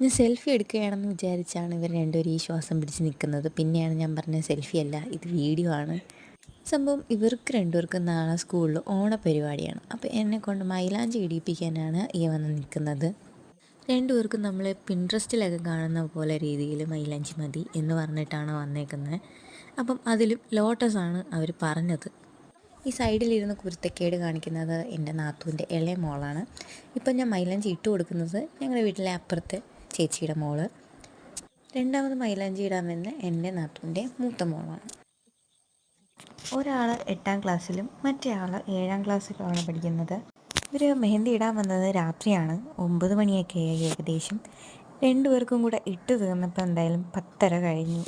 ഞാൻ സെൽഫി എടുക്കുകയാണെന്ന് വിചാരിച്ചാണ് ഇവർ രണ്ടുപേരും ഈ ശ്വാസം പിടിച്ച് നിൽക്കുന്നത്. പിന്നെയാണ് ഞാൻ പറഞ്ഞത് സെൽഫി അല്ല ഇത് വീഡിയോ ആണ്. സംഭവം ഇവർക്ക് രണ്ടുപേർക്കും നാളെ സ്കൂളിൽ ഓണപരിപാടിയാണ്. അപ്പോൾ എന്നെ കൊണ്ട് മൈലാഞ്ചി ഇടിയിപ്പിക്കാനാണ് ഈ വന്ന് നിൽക്കുന്നത്. രണ്ടുപേർക്കും നമ്മൾ പിൻട്രസ്റ്റിലൊക്കെ കാണുന്ന പോലെ രീതിയിൽ മൈലാഞ്ചി മതി എന്ന് പറഞ്ഞിട്ടാണ് വന്നേക്കുന്നത്. അപ്പം അതിലും ലോട്ടസാണ് അവർ പറഞ്ഞത്. ഈ സൈഡിലിരുന്ന് കുരുത്തക്കേട് കാണിക്കുന്നത് എന്റെ നാത്തൂന്റെ ഇളയ മോളാണ്. ഇപ്പം ഞാൻ മൈലാഞ്ചി ഇട്ട് കൊടുക്കുന്നത് ഞങ്ങളുടെ വീട്ടിലെ അപ്പുറത്തെ ചേച്ചിയുടെ മോൾ. രണ്ടാമത് മൈലാഞ്ചി ഇടാൻ എന്റെ നാത്തൂന്റെ മൂത്ത മോളാണ്. ഒരാൾ എട്ടാം ക്ലാസ്സിലും മറ്റേ ആൾ ഏഴാം ക്ലാസ്സിലുമാണ് പഠിക്കുന്നത്. ഇവർ മെഹന്തി ഇടാൻ വന്നത് രാത്രിയാണ്. ഒമ്പത് മണിയൊക്കെ ആയി ഏകദേശം. രണ്ടുപേർക്കും കൂടെ ഇട്ട് തീർന്നപ്പോൾ എന്തായാലും പത്തര കഴിഞ്ഞു.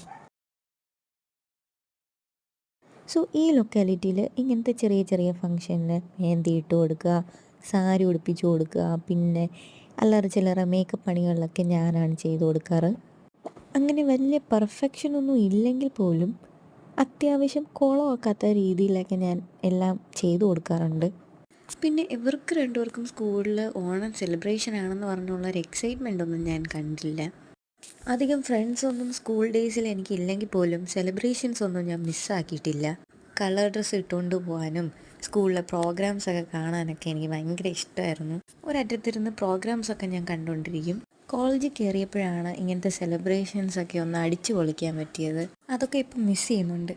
സോ ഈ ലൊക്കാലിറ്റിയിൽ ഇങ്ങനത്തെ ചെറിയ ചെറിയ ഫങ്ഷനിൽ മെഹന്തി ഇട്ട് കൊടുക്കുക സാരി ഉടുപ്പിച്ച് കൊടുക്കുക പിന്നെ അല്ലറ ചില്ലറ മേക്കപ്പ് പണികളിലൊക്കെ ഞാനാണ് ചെയ്തു കൊടുക്കാറ്. അങ്ങനെ വലിയ പെർഫെക്ഷൻ ഒന്നും ഇല്ലെങ്കിൽ പോലും അത്യാവശ്യം കുളമാക്കാത്ത രീതിയിലൊക്കെ ഞാൻ എല്ലാം ചെയ്തു കൊടുക്കാറുണ്ട്. പിന്നെ ഇവർക്ക് രണ്ടുപേർക്കും സ്കൂളിൽ ഓണം സെലിബ്രേഷൻ ആണെന്ന് പറഞ്ഞുള്ള ഒരു എക്സൈറ്റ്മെന്റ് ഒന്നും ഞാൻ കണ്ടില്ല. അധികം ഫ്രണ്ട്സ് ഒന്നും സ്കൂൾ ഡേയ്സിൽ എനിക്കില്ലെങ്കിൽ പോലും സെലിബ്രേഷൻസ് ഒന്നും ഞാൻ മിസ്സാക്കിയിട്ടില്ല കളർ ഡ്രസ്സ് ഇട്ടുകൊണ്ട് പോകാനും സ്കൂളിലെ പ്രോഗ്രാംസ് ഒക്കെ കാണാനൊക്കെ എനിക്ക് ഭയങ്കര ഇഷ്ടമായിരുന്നു. ഒരറ്റത്തിരുന്ന് പ്രോഗ്രാംസ് ഒക്കെ ഞാൻ കണ്ടുകൊണ്ടിരിക്കും. കോളേജിൽ കയറിയപ്പോഴാണ് ഇങ്ങനത്തെ സെലിബ്രേഷൻസ് ഒക്കെ ഒന്ന് അടിച്ചു പൊളിക്കാൻ പറ്റിയത്. അതൊക്കെ ഇപ്പം മിസ് ചെയ്യുന്നുണ്ട്.